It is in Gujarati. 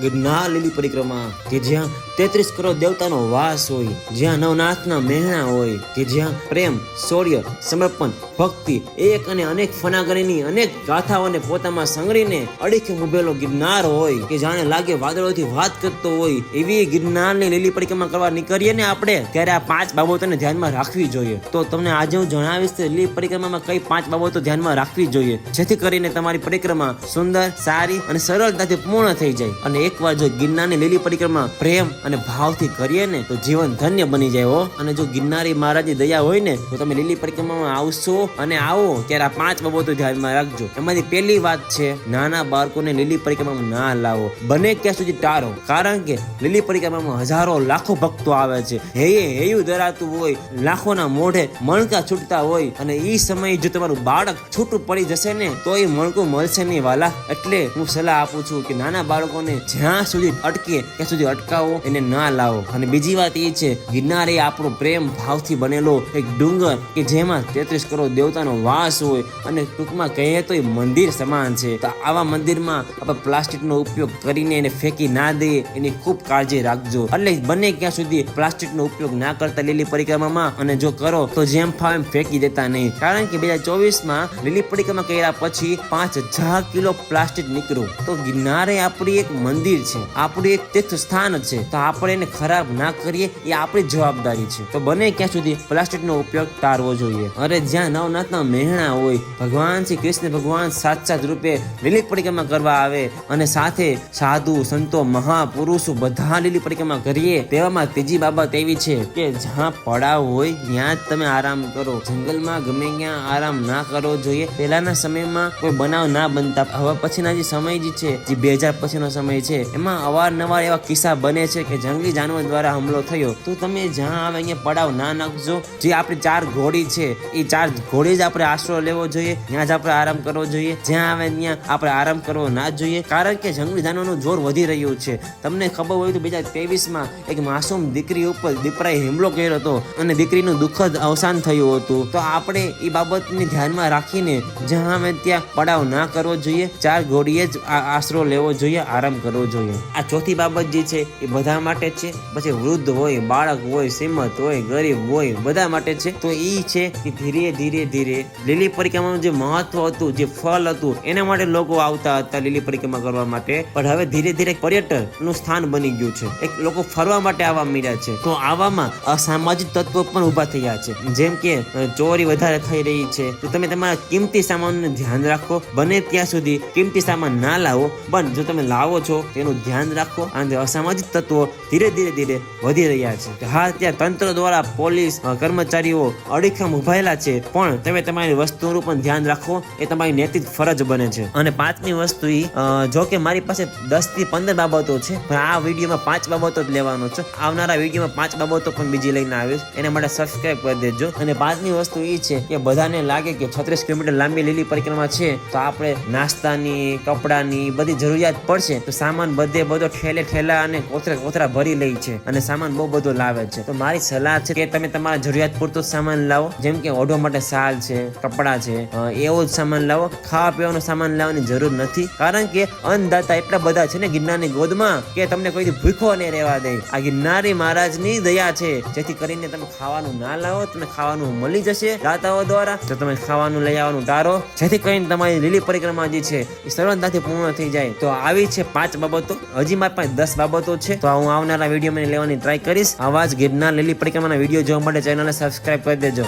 ગિરનાર લીલી પરિક્રમા, કે જ્યાં તેત્રીસ કરોડ દેવતાનો વાસ હોય, જ્યાં નવનાથના મહેણા હોય, કે જ્યાં પ્રેમ, શૌર્ય, સમર્પણ, ભક્તિ, એક અને અનેક ફનાગણીની અનેક ગાથાઓને પોતામાં સંગળીને અડીખે ઉભેલો ગિરનાર હોય, કે જાણે લાગે વાદળોથી વાત કરતો હોય, એવી ગિરનારની લીલી પરિક્રમા કરવા નીકળીએ ને આપણે, ત્યારે આ પાંચ બાબતોને ધ્યાનમાં રાખવી જોઈએ. તો તમને આજે હું જણાવીશ કે લીલી પરિક્રમામાં કઈ પાંચ બાબતો ધ્યાનમાં રાખવી જોઈએ, જેથી કરીને તમારી પરિક્રમા સુંદર, સારી અને સરળતાથી પૂર્ણ થઈ જાય. અને એકવાર જો ગિરનારની લીલી પરિક્રમા પ્રેમ અને ભાવથી કરીએ ને, તો જીવન ધન્ય બની જાય હો. અને જો ગિરનારી મહારાજની દયા હોય ને, તો તમે લીલી પરિક્રમામાં આવશો અને આવો ત્યારે આ પાંચ બાબતો ધ્યાનમાં રાખજો. એમાંથી પહેલી વાત છે, નાના બાળકોને લીલી પરિક્રમામાં ના લાવો. બને ક્યાં સુધી ટાળો. કારણ કે લીલી પરિક્રમામાં હજારો લાખો ભક્તો આવે છે. હેયે હેયું ધરાતું હોય, લાખોના મોઢે મણકા છૂટતા હોય, અને એ સમયે જો તમારું બાળક છૂટું પડી જશે ને, તો એ મણકું મળશે નહીં વાલા. એટલે હું સલાહ આપું છું કે નાના બાળકોને જ્યાં સુધી અટકે, ત્યાં સુધી અટકાવો, એને ના લાવો. અને બીજી વાત એ છે, ગિરનાર એ આપણો પ્રેમ ભાવથી બનેલો એક ડુંગર કે જેમાં તેત્રીસ કરોડ દેવતાનો વાસ હોય અને ટૂંકમાં કહીએ તો એ મંદિર સમાન છે. તો આવા મંદિરમાં આપણે પ્લાસ્ટિકનો ઉપયોગ કરીને એને ફેંકી ના દઈએ, એની ખૂબ કાળજી રાખજો. એટલે બને ક્યાં સુધી પ્લાસ્ટિકનો ઉપયોગ ના કરતા લીલી પરિક્રમામાં અને જો કરો તો જેમ ફાવે એમ ફેંકી દેતા નહીં. કારણ કે બે હજાર ચોવીસમાં લીલી પરિક્રમા કર્યા પછી પાંચ હજાર કિલો પ્લાસ્ટિક નીકળ્યું. તો ગિરનારે આપણી એક મંદિર છે. આપણું એક તીર્થ સ્થાન છે. તો આપણે એને ખરાબ ના કરીએ, એ આપણી જવાબદારી છે. તો બને ક્યાં સુધી પ્લાસ્ટિકનો ઉપયોગ ટાળવો જોઈએ. અરે જ્યાં નવનાથના મહેણા હોય, ભગવાન શ્રી કૃષ્ણ ભગવાન સાત રૂપે લીલી પરિક્રમા કરવા આવે અને સાથે સાધુ, સંતો, મહાપુરુષો બધા લીલી પરિક્રમા કરીએ, તેવામાં ત્રીજી બાબત એવી છે કે જ્યાં પડાવ હોય, ત્યાં જ તમે આરામ કરો. જંગલમાં ગમે ત્યાં આરામ ના કરવો જોઈએ. પહેલાના સમયમાં કોઈ બનાવ ના બનતા. હવે પછીના જે સમય જે છે, જે બે હજાર પછીનો સમય છે એમાં અવારનવાર એવા કિસ્સા બને છે કે જંગલી જાનવર દ્વારા હુમલો થયો. તો તમે જ્યાં આવે અહીંયા પડાવ ના નાખજો. જે આપણી ચાર ઘોડી છે, એ ચાર ઘોડી જ આપણે આશરો લેવો જોઈએ. ત્યાં જ આપણે આરામ કરવો જોઈએ. જ્યાં આવે ત્યાં આપણે આરામ કરવો ના જોઈએ. કારણ કે જંગલી જાનવરનું જોર વધી રહ્યું છે. તમને ખબર હોય તો બે હજાર ત્રેવીસમાં એક માસૂમ દીકરી ઉપર દીપરાએ હુમલો કર્યો હતો અને દીકરીનું દુઃખદ અવસાન થયું હતું. તો આપણે એ બાબતને ધ્યાનમાં રાખીને જ્યાં અમે ત્યાં પડાવ ના કરવો જોઈએ. ચાર ઘોડીએ જ આશરો લેવો જોઈએ, આરામ કરવો જોઈએ. આ ચોથી બાબત જે છે એ બધા માટે છે. પછી વૃદ્ધ હોય, બાળક હોય, શ્રીમંત હોય, ગરીબ હોય, બધા માટે છે. તો એ છે કે ધીરે ધીરે ધીરે લીલી પરિક્રમાનું જે મહત્વ હતું, જે ફળ હતું, એના માટે લોકો આવતા હતા લીલી પરિક્રમા કરવા માટે. પણ હવે ધીરે ધીરે પર્યટનનું સ્થાન બની ગયું છે. એક લોકો ફરવા માટે આવવા મીડ્યા છે. તો આવામાં અસામાજિક તત્વો પણ ઊભા થયા છે. જેમ કે ચોરી વધારે થઈ રહી છે. તો તમે તમારા કિંમતી સામાનનું ધ્યાન રાખો. બને ત્યાં સુધી કિંમતી સામાન ના લાવો. પણ જો તમે લાવો છો તેનું ધ્યાન રાખો. અને અસામાજિક તત્વો ધીરે ધીરે ધીરે વધી રહ્યા છે. હા ત્યાં તંત્ર દ્વારા પોલીસ કર્મચારીઓ અડીખમ ઉભાયેલા છે. પણ તમે તમારી વસ્તુનું પણ ધ્યાન રાખો. એ તમારી નૈતિક ફરજ બને છે. અને પાંચમી વસ્તુ એ જો કે મારી પાસે દસથી પંદર બાબતો છે, પણ આ વિડીયોમાં પાંચ બાબતો જ લેવાનો છે. આવનારા વિડીયોમાં પાંચ બાબતો પણ બીજી લઈને આવીશ. એના માટે સબસ્ક્રાઈબ કરી દેજો. અને પાંચમી વસ્તુ એ છે કે બધાને લાગે કે છત્રીસ કિલોમીટર લાંબી લીલી પરિક્રમા છે. તો આપણે નાસ્તાની, કપડાની બધી જરૂરિયાત પડશે. તો સામાન બધે બધો ઠેલે ઠેલા અને કોથરે કોથરા ભરી લે છે અને સામાન બહુ બધો લાવે છે. તો મારી સલાહ છે કે તમે તમારા જરૂરિયાત પૂરતો સામાન લાવો. જેમ કે ઓઢવા માટે શાલ છે, કપડાં છે એવો જ સામાન લાવો. ખાવા પીવાનો સામાન લાવવાની જરૂર નથી. કારણ કે અન્નદાતા એટલા બધા છે ને ગિરનારની ગોદમાં કે તમને કોઈ ભૂખો નહીં રહેવા દે. આ ગિરનારી મહારાજની દયા છે. જેથી કરીને તમે ખાવાનું ના લાવો, તમને ખાવાનું મળી જશે દાતાઓ દ્વારા. તો તમે ખાવાનું લઈ આવવાનું ટાળો. જેથી કરીને તમારી લીલી પરિક્રમા જે છે એ સરળતાથી પૂર્ણ થઈ જાય. તો આવી છે પાંચ બાબતો? હજી મારી પાસે દસ બાબતો છે, તો હું આવનારા વીડિયો લેવાની ટ્રાય કરીશ. આવા જ ગિરનાર લીલી પરિક્રમાના વીડિયો જોવા માટે ચેનલને સબસ્ક્રાઇબ કરી દેજો.